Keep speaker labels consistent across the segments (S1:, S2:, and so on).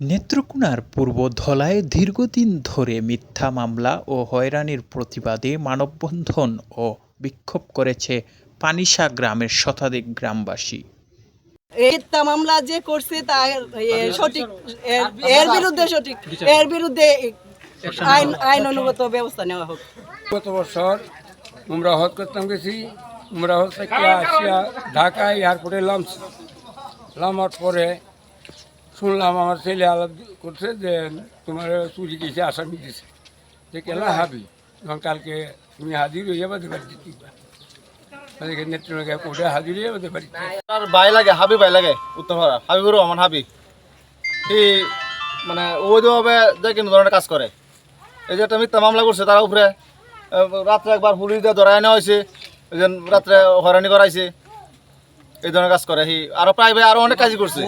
S1: নেত্রকোনার পূর্ব ধলায় দীর্ঘদিন ধরে মিথ্যা মামলা ও হয়রানির প্রতিবাদে মানববন্ধন ও বিক্ষোভ করেছে পানিশা গ্রামের শতাধিক গ্রামবাসী।
S2: এই তা মামলা যে করছে তা এ, সঠিক এর- বিরুদ্ধে সঠিক এর বিরুদ্ধে আইন আইন অনুগত ব্যবস্থা নেওয়া হোক।
S3: গত বছর আমরা হজ করতাম গেছি আমরা হজ থেকে আসিয়া ঢাকায় এয়ারপোর্টে নামছি নামার পরে শুনলাম আমার ছেলে আলাপ করছে যে তোমার চুরি গেছে আসামি দিছে যে কেলা হাবি? তখন কালকে তুমি হাজির হয়ে যাবে বাড়ি দিতে নেত্রী কোর্টে হাজির হয়ে যাবে বাড়ি
S4: আর ভাই লাগে হাবি ভাই লাগে উত্তরপাড়া হাবিবুর রহমান হাবি। সে মানে অবৈধভাবে যে কোনো ধরনের কাজ করে। এই যে একটা মিথ্যা মামলা করছে তার উপরে রাত্রে একবার পুলিশ দিয়ে ধরাই নেওয়া হয়েছে এই রাত্রে হয়রানি করাইছে। এই ধরনের কাজ করে। আরও প্রায় ভাই আরও অনেক কাজই করছে।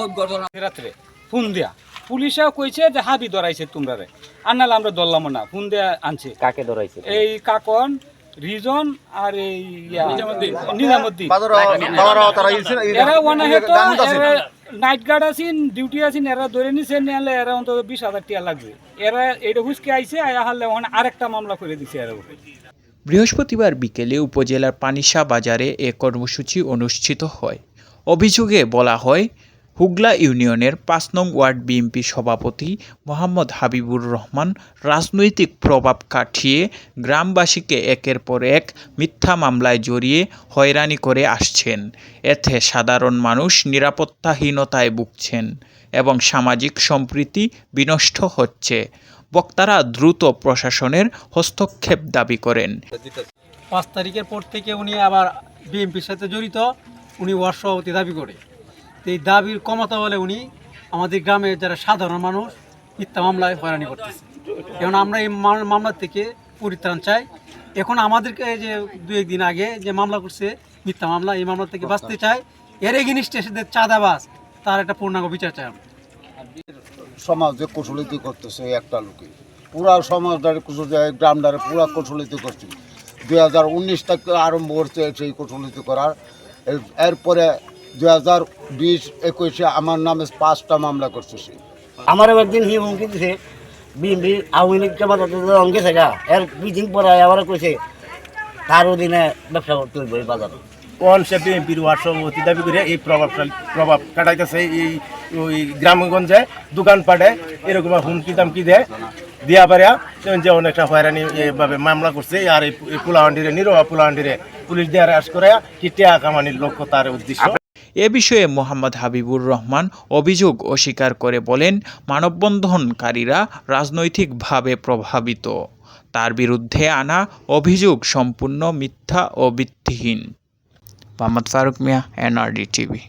S5: রাত্রে ফোন দিয়া। পুলিশেও কইছে যে হাবি ধরাইছে তোমরা রে আর নাহলে আমরা ধরলাম না ফোন দিয়া আনছে।
S6: কাকে ধরাইছে?
S5: এই কাকন রিজন আর এই নিজামুদ্দিন। নাইট গার্ড আছেন ডিউটি আছেন এরা ধরে নিছে নিলে এরা অন্তত বিশ হাজার টাকা লাগবে। এরা এটা হুসকে আইছে হারলে ওখানে আরেকটা মামলা করে দিছে এরা উপরে।
S1: বৃহস্পতিবার বিকেলে উপজেলার পানিশা বাজারে এ কর্মসূচি অনুষ্ঠিত হয়। অভিযোগে বলা হয়, হুগলা ইউনিয়নের পাঁচ নং ওয়ার্ড বিএনপি সভাপতি মোহাম্মদ হাবিবুর রহমান রাজনৈতিক প্রভাব কাটিয়ে গ্রামবাসীকে একের পর এক মিথ্যা মামলায় জড়িয়ে হয়রানি করে আসছেন। এতে সাধারণ মানুষ নিরাপত্তাহীনতায় ভুগছেন এবং সামাজিক সম্প্রীতি বিনষ্ট হচ্ছে। বক্তারা দ্রুত প্রশাসনের হস্তক্ষেপ দাবি করেন।
S7: পাঁচ তারিখের পর থেকে উনি আবার বিএনপির সাথে জড়িত। উনি ওয়ার্ড সভাপতি দাবি করে। তো এই দাবির কমাতে বলে উনি আমাদের গ্রামের যারা সাধারণ মানুষ মিথ্যা মামলায় হয়রানি করতেছে। এখন আমরা এই মাম- মামলা থেকে পরিত্রাণ চাই। এখন আমাদেরকে এই যে দু একদিন আগে যে মামলা করছে মিথ্যা মামলা এই মামলা থেকে বাঁচতে চাই। এর এগেনিস্টে এসে চাঁদাবাজ তার একটা পূর্ণাঙ্গ বিচার চাই আমরা।
S8: সমাজ যে কৌশলিত করতেছে একটা লোকে পুরা সমাজটারে কুশল গ্রামটারে পুরা কৌশলিত করছে। দুই হাজার উনিশ থেকে আরম্ভ করছে সেই কৌশলিত করার। এরপরে দু হাজার বিশ একুশে আমার নামে পাঁচটা মামলা করছে সে।
S6: আমার একদিন হি হুমকি দিছে বিএনপি আওয়ামী লীগ জামাত অঙ্গে থাকা। এর মিটিং পরে আবার কইছে তার অধীনে ব্যবসা করতে হইব এই বাজারে।
S9: কোন সে বিএনপির ওয়ার্ড সভাপতি দাবি করে এই প্রভাবশালী প্রভাব কাটাইতেছে এই ওই গ্রামগঞ্জে দোকানপাটে এরকম হুমকি দামকি দেয় দিয়া পারিয়া যে অনেকটা হয়রানি এভাবে মামলা করছে আর এই পোলাহান্ডিরে নিরোহা পোলাহান্ডিরে। পুলিশ দিয়ে অ্যারেস্ট করে টিটিয়া টেয়া কামানির লক্ষ্য তার উদ্দেশ্য?
S1: এ বিষয়ে মোহাম্মদ হাবিবুর রহমান অভিযোগ অস্বীকার করে বলেন, মানববন্ধনকারীরা রাজনৈতিকভাবে প্রভাবিত। তার বিরুদ্ধে আনা অভিযোগ সম্পূর্ণ মিথ্যা ও ভিত্তিহীন। Mohammad Faruk Mia, NRD TV.